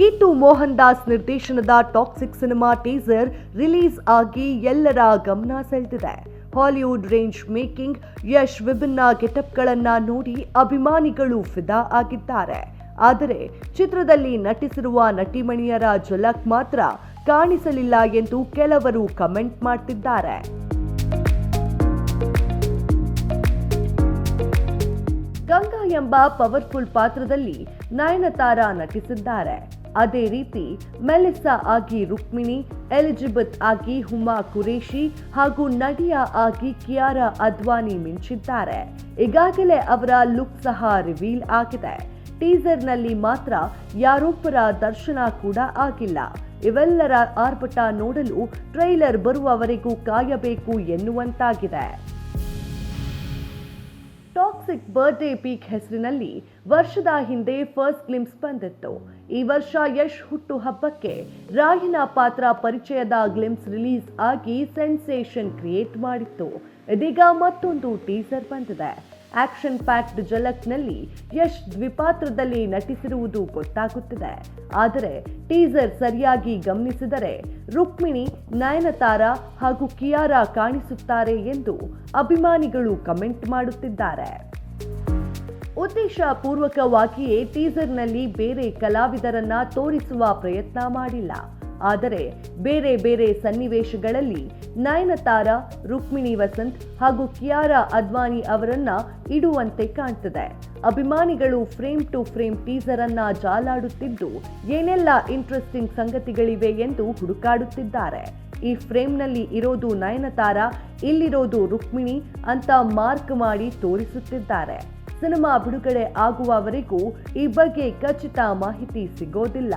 ಗೀತು ಮೋಹನ್ ದಾಸ್ ನಿರ್ದೇಶನದ toxic cinema teaser release ಆಗಿ ಎಲ್ಲರ ಗಮನ ಸೆಳೆದಿದೆ. ಹಾಲಿವುಡ್ ರೇಂಜ್ ಮೇಕಿಂಗ್ ಯಶ್ ವಿಭಿನ್ನ ಗೆಟಪ್ಗಳನ್ನ ನೋಡಿ ಅಭಿಮಾನಿಗಳು ಫಿದಾ ಆಗಿದ್ದಾರೆ. ಆದರೆ ಚಿತ್ರದಲ್ಲಿ ನಟಿಸಿರುವ ನಟಿಮಣಿಯರ ಝಲಕ್ ಮಾತ್ರ ಕಾಣಿಸಲಿಲ್ಲ ಎಂದು ಕೆಲವರು ಕಮೆಂಟ್ ಮಾಡ್ತಿದ್ದಾರೆ. ಗಂಗಾ ಎಂಬ ಪವರ್ಫುಲ್ ಪಾತ್ರದಲ್ಲಿ ನಯನತಾರ ನಟಿಸಿದ್ದಾರೆ. ಅದೇ ರೀತಿ ಮೆಲಿಸಾ ಆಗಿ ರುಕ್ಮಿಣಿ, ಎಲಿಜಬೆತ್ ಆಗಿ ಹುಮಾ ಕುರೇಶಿ ಹಾಗೂ ನಡಿಯಾ ಆಗಿ ಕಿಯಾರಾ ಅದ್ವಾನಿ ಮಿಂಚಿದ್ದಾರೆ. ಈಗಾಗಲೇ ಅವರ ಲುಕ್ ಸಹ ರಿವೀಲ್ ಆಗಿದೆ. ಟೀಸರ್ನಲ್ಲಿ ಮಾತ್ರ ಯಾರೊಬ್ಬರ ದರ್ಶನ ಕೂಡ ಆಗಿಲ್ಲ. ಇವೆಲ್ಲರ ಆರ್ಭಟ ನೋಡಲು ಟ್ರೈಲರ್ ಬರುವವರೆಗೂ ಕಾಯಬೇಕು ಎನ್ನುವಂತಾಗಿದೆ. ಟಾಕ್ಸಿಕ್ ಬರ್ಡೇ ಪೀಕ್ ಹೆಸರಿನಲ್ಲಿ ವರ್ಷದ ಹಿಂದೆ ಫಸ್ಟ್ ಗ್ಲಿಮ್ಸ್ ಬಂದಿತ್ತು. ಈ ವರ್ಷ ಯಶ್ ಹುಟ್ಟು ಹಬ್ಬಕ್ಕೆ ರಾಯನ ಪಾತ್ರ ಪರಿಚಯದ ಗ್ಲಿಮ್ಸ್ ರಿಲೀಸ್ ಆಗಿ ಸೆನ್ಸೇಷನ್ ಕ್ರಿಯೇಟ್ ಮಾಡಿತ್ತು. ಇದೀಗ ಮತ್ತೊಂದು ಟೀಸರ್ ಬಂದಿದೆ. ಆಕ್ಷನ್ ಪ್ಯಾಕ್ಡ್ ಜಲಕ್ನಲ್ಲಿ ಯಶ್ ದ್ವಿಪಾತ್ರದಲ್ಲಿ ನಟಿಸಿರುವುದು ಗೊತ್ತಾಗುತ್ತಿದೆ. ಆದರೆ ಟೀಸರ್ ಸರಿಯಾಗಿ ಗಮನಿಸಿದರೆ ರುಕ್ಮಿಣಿ, ನಯನತಾರ ಹಾಗೂ ಕಿಯಾರಾ ಕಾಣಿಸುತ್ತಾರೆ ಎಂದು ಅಭಿಮಾನಿಗಳು ಕಮೆಂಟ್ ಮಾಡುತ್ತಿದ್ದಾರೆ. ಉದ್ದೇಶಪೂರ್ವಕವಾಗಿಯೇ ಟೀಸರ್ನಲ್ಲಿ ಬೇರೆ ಕಲಾವಿದರನ್ನ ತೋರಿಸುವ ಪ್ರಯತ್ನ ಮಾಡಿಲ್ಲ. ಆದರೆ ಬೇರೆ ಬೇರೆ ಸನ್ನಿವೇಶಗಳಲ್ಲಿ ನಯನತಾರ, ರುಕ್ಮಿಣಿ ವಸಂತ್ ಹಾಗೂ ಕಿಯಾರಾ ಅದ್ವಾನಿ ಅವರನ್ನ ಇಡುವಂತೆ ಕಾಣ್ತದೆ. ಅಭಿಮಾನಿಗಳು ಫ್ರೇಮ್ ಟು ಫ್ರೇಮ್ ಟೀಸರ್ ಅನ್ನ ಜಾಲಾಡುತ್ತಿದ್ದು ಏನೆಲ್ಲ ಇಂಟ್ರೆಸ್ಟಿಂಗ್ ಸಂಗತಿಗಳಿವೆ ಎಂದು ಹುಡುಕಾಡುತ್ತಿದ್ದಾರೆ. ಈ ಫ್ರೇಮ್ನಲ್ಲಿ ಇರೋದು ನಯನತಾರ, ಇಲ್ಲಿರೋದು ರುಕ್ಮಿಣಿ ಅಂತ ಮಾರ್ಕ್ ಮಾಡಿ ತೋರಿಸುತ್ತಿದ್ದಾರೆ. ಸಿನಿಮಾ ಬಿಡುಗಡೆ ಆಗುವವರೆಗೂ ಈ ಬಗ್ಗೆ ಖಚಿತ ಮಾಹಿತಿ ಸಿಗೋದಿಲ್ಲ.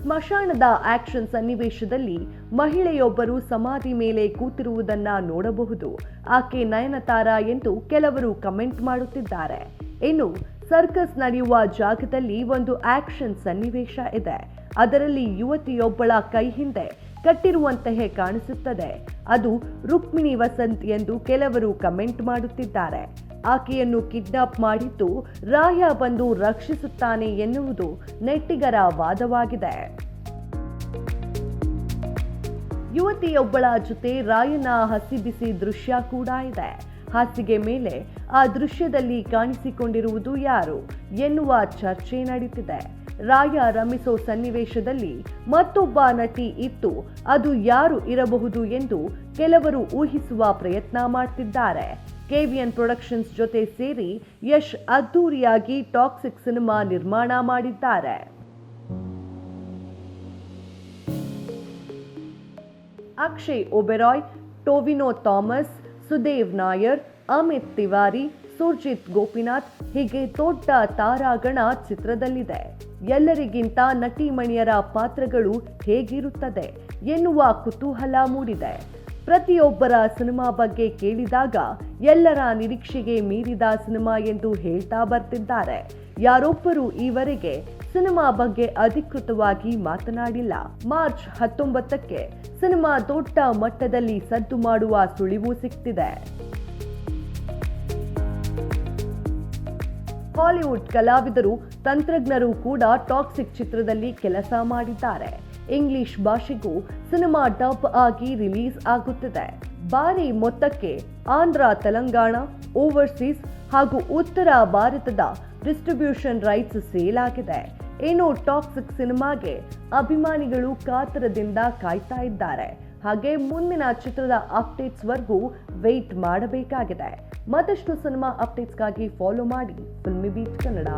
ಸ್ಮಶಾನದ ಆಕ್ಷನ್ ಸನ್ನಿವೇಶದಲ್ಲಿ ಮಹಿಳೆಯೊಬ್ಬರು ಸಮಾಧಿ ಮೇಲೆ ಕೂತಿರುವುದನ್ನ ನೋಡಬಹುದು. ಆಕೆ ನಯನತಾರ ಎಂದು ಕೆಲವರು ಕಮೆಂಟ್ ಮಾಡುತ್ತಿದ್ದಾರೆ. ಇನ್ನು ಸರ್ಕಸ್ ನಡೆಯುವ ಜಾಗದಲ್ಲಿ ಒಂದು ಆಕ್ಷನ್ ಸನ್ನಿವೇಶ ಇದೆ. ಅದರಲ್ಲಿ ಯುವತಿಯೊಬ್ಬಳ ಕೈ ಹಿಂದೆ ಕಟ್ಟಿರುವಂತೆಯೇ ಕಾಣಿಸುತ್ತದೆ. ಅದು ರುಕ್ಮಿಣಿ ವಸಂತ್ ಎಂದು ಕೆಲವರು ಕಮೆಂಟ್ ಮಾಡುತ್ತಿದ್ದಾರೆ. ಆಕೆಯನ್ನು ಕಿಡ್ನಾಪ್ ಮಾಡಿದ್ದು ರಾಯ ಬಂದು ರಕ್ಷಿಸುತ್ತಾನೆ ಎನ್ನುವುದು ನೆಟ್ಟಿಗರ ವಾದವಾಗಿದೆ. ಯುವತಿಯೊಬ್ಬಳ ಜೊತೆ ರಾಯನ ಹಸಿಬಿಸಿ ದೃಶ್ಯ ಕೂಡ ಇದೆ. ಹಾಸಿಗೆ ಮೇಲೆ ಆ ದೃಶ್ಯದಲ್ಲಿ ಕಾಣಿಸಿಕೊಂಡಿರುವುದು ಯಾರು ಎನ್ನುವ ಚರ್ಚೆ ನಡೀತಿದೆ. ರಾಯ ರಮಿಸೋ ಸನ್ನಿವೇಶದಲ್ಲಿ ಮತ್ತೊಬ್ಬ ನಟಿ ಇತ್ತು. ಅದು ಯಾರು ಇರಬಹುದು ಎಂದು ಕೆಲವರು ಊಹಿಸುವ ಪ್ರಯತ್ನ ಮಾಡ್ತಿದ್ದಾರೆ. ಕೆವಿಎನ್ ಪ್ರೊಡಕ್ಷನ್ಸ್ ಜೊತೆ ಸೇರಿ ಯಶ್ ಅದ್ದೂರಿಯಾಗಿ ಟಾಕ್ಸಿಕ್ ಸಿನಿಮಾ ನಿರ್ಮಾಣ ಮಾಡಿದ್ದಾರೆ. ಅಕ್ಷಯ್ ಒಬೆರಾಯ್, ಟೋವಿನೋ ಥಾಮಸ್, ಸುದೇವ್ ನಾಯರ್, ಅಮಿತ್ ತಿವಾರಿ ಸುರ್ಜಿತ್ ಗೋಪಿನಾಥ್ ಹೀಗೆ ದೊಡ್ಡ ತಾರಾಗಣ ಚಿತ್ರದಲ್ಲಿದೆ. ಎಲ್ಲರಿಗಿಂತ ನಟಿಮಣಿಯರ ಪಾತ್ರಗಳು ಹೇಗಿರುತ್ತದೆ ಎನ್ನುವ ಕುತೂಹಲ ಮೂಡಿದೆ. ಪ್ರತಿಯೊಬ್ಬರ ಸಿನಿಮಾ ಬಗ್ಗೆ ಕೇಳಿದಾಗ ಎಲ್ಲರ ನಿರೀಕ್ಷೆಗೆ ಮೀರಿದ ಸಿನಿಮಾ ಎಂದು ಹೇಳ್ತಾ ಬರ್ತಿದ್ದಾರೆ. ಯಾರೊಬ್ಬರು ಈವರೆಗೆ ಸಿನಿಮಾ ಬಗ್ಗೆ ಅಧಿಕೃತವಾಗಿ ಮಾತನಾಡಿಲ್ಲ. ಮಾರ್ಚ್ ಹತ್ತೊಂಬತ್ತಕ್ಕೆ ಸಿನಿಮಾ ದೊಡ್ಡ ಮಟ್ಟದಲ್ಲಿ ಸದ್ದು ಮಾಡುವ ಸುಳಿವು ಸಿಗ್ತಿದೆ ಹಾಲಿವುಡ್ ಕಲಾವಿದರು, ತಂತ್ರಜ್ಞರು ಕೂಡ ಟಾಕ್ಸಿಕ್ ಚಿತ್ರದಲ್ಲಿ ಕೆಲಸ ಮಾಡಿದ್ದಾರೆ. ಇಂಗ್ಲಿಷ್ ಭಾಷೆಗೂ ಸಿನಿಮಾ ಡಬ್ ಆಗಿ ರಿಲೀಸ್ ಆಗುತ್ತಿದೆ. ಭಾರಿ ಮೊತ್ತಕ್ಕೆ ಆಂಧ್ರ, ತೆಲಂಗಾಣ ಓವರ್ಸೀಸ್ ಹಾಗೂ ಉತ್ತರ ಭಾರತದ ಡಿಸ್ಟ್ರಿಬ್ಯೂಷನ್ ರೈಟ್ಸ್ ಸೇಲ್ ಆಗಿದೆ. ಏನು ಟಾಕ್ಸಿಕ್ ಸಿನಿಮಾಗೆ ಅಭಿಮಾನಿಗಳು ಕಾತರದಿಂದ ಕಾಯ್ತಾ ಇದ್ದಾರೆ. ಹಾಗೆ ಮುಂದಿನ ಚಿತ್ರದ ಅಪ್ಡೇಟ್ಸ್ವರೆಗೂ ವೆಯ್ಟ್ ಮಾಡಬೇಕಾಗಿದೆ. ಮತ್ತಷ್ಟು ಸಿನಿಮಾ ಅಪ್ಡೇಟ್ಸ್ಗಾಗಿ ಫಾಲೋ ಮಾಡಿ ಫಿಲ್ಮಿ ಬೀಟ್ ಕನ್ನಡ.